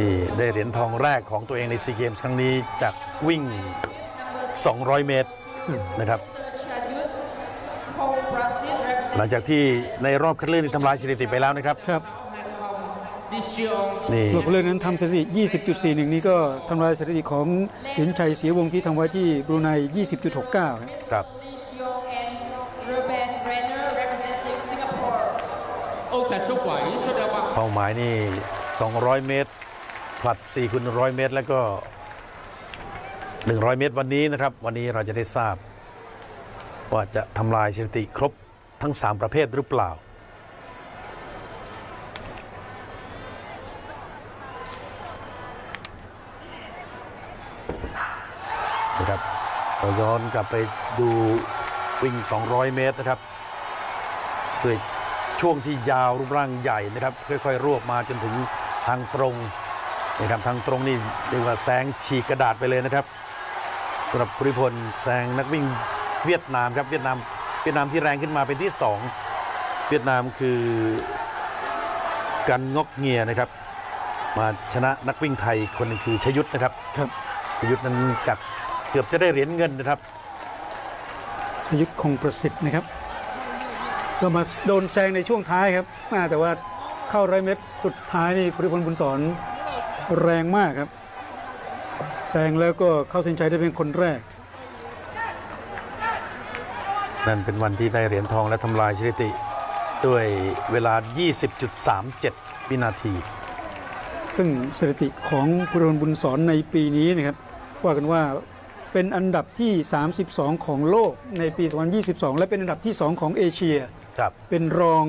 ที่ได้เหรียญทองแรกของตัวเองในซีเกมส์ครั้งนี้จากวิ่ง 200 เมตรนะครับ หลังจากที่ในรอบคัดเลือกที่ทำลายสถิติไปแล้วนะครับครับ Đi siêu นี่ตัวผู้เล่นนั้นทำสถิติ 20.41 นี้ก็ทำลายสถิติของเหรียญชัยเสียวงศ์ที่ทำไว้ที่บรูไน 20.69 ครับ เป้าหมายนี่ 200 เมตร ผลัด4คูณ100 เมตร แล้วก็ 100 เมตรวันนี้นะครับ วันนี้เราจะได้ทราบ ว่าจะทำลายสถิติครบทั้ง 3 ประเภทหรือเปล่า นะครับเราย้อนกลับไปดูวิ่ง 200 เมตรนะครับด้วย ช่วงที่ยาวรูปร่างใหญ่นะครับ ค่อยๆ รวบมาจนถึงทางตรงนะครับทางตรงนี่เรียกว่าแซงฉีกกระดาษไปเลยนะครับสำหรับภูริพลแซงนักวิ่งเวียดนามครับเวียดนามเวียดนามที่แรงขึ้นมาเป็นที่สองเวียดนามคือกันงอกเงียนะครับ มาชนะนักวิ่งไทยคนหนึงคือชยุทธนะครับครับชยุทธนั้นจากเกือบจะได้เหรียญเงินนะครับประยุทธ์คงประสิทธิ์นะครับ ก็มาโดนแซงในช่วงท้ายครับอ่าแต่ว่าเข้าร้อยเมตรสุดท้ายนี่พริพลบุญสอนแรงมากครับแซงแล้วก็เข้าเส้นชัยได้เป็นคนแรก นั่นเป็นวันที่ได้เหรียญทองและทำลายสถิติ ด้วยเวลา 20.37 วินาที ซึ่งสถิติของพลบุญสอนในปีนี้นะครับว่ากันว่า เป็นอันดับที่ 32 ของโลกในปี 2022 และเป็นอันดับที่ 2 ของเอเชีย ครับเป็นรอง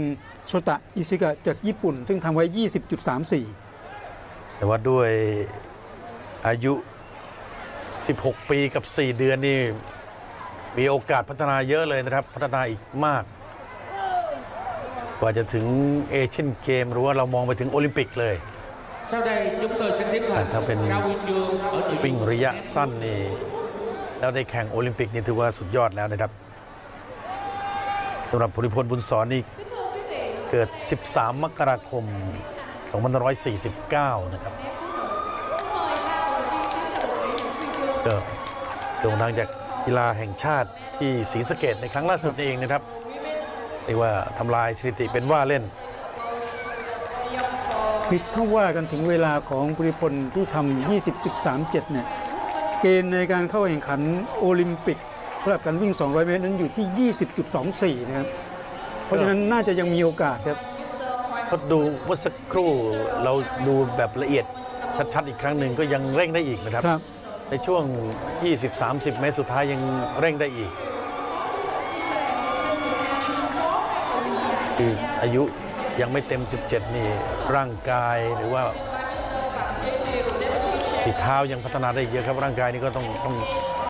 โชตะอิซิกะจากญี่ปุ่น ซึ่งทำไว้ 20.34 แต่ว่าด้วยอายุ 16 ปีกับ 4 เดือนนี่ มีโอกาสพัฒนาเยอะเลยนะครับ พัฒนาอีกมาก กว่าจะถึงเอเชียนเกม หรือว่าเรามองไปถึงโอลิมปิกเลย Sau đây chúng tôi sẽ tiến hành À, theo bên trao huy chương ở nội วิ่ง dung ระยะสั้นนี่ แล้วได้แข่งโอลิมปิกนี่ถือว่าสุดยอดแล้วนะครับสำหรับภูริพลบุญสอนนี่เกิด 13 มกราคม 2549 นะครับก็โด่งดังจากกีฬาแห่งชาติที่ศรีสะเกดในครั้งล่าสุดเองนะครับเรียกว่าทำลายสถิติเป็นว่าเล่นคือถ้าว่ากันถึงเวลาของปุริพลที่ทำ20.37 เนี่ย เกณฑ์ในการเข้าแข่งขันโอลิมปิกสำหรับการวิ่ง 200 เมตรนั้นอยู่ที่ 20.24 นะครับ เพราะฉะนั้นน่าจะยังมีโอกาสครับก็ดูเมื่อสักครู่เราดูแบบละเอียดชัดๆอีกครั้งหนึ่งก็ยังเร่งได้อีกนะครับ ครับ ในช่วง 20-30 เมตรสุดท้ายยังเร่งได้อีก คืออายุยังไม่เต็ม 17 นี่ร่างกายหรือว่า ติดเท้ายังพัฒนาได้เยอะครับร่างกายนี่ก็ต้องต้อง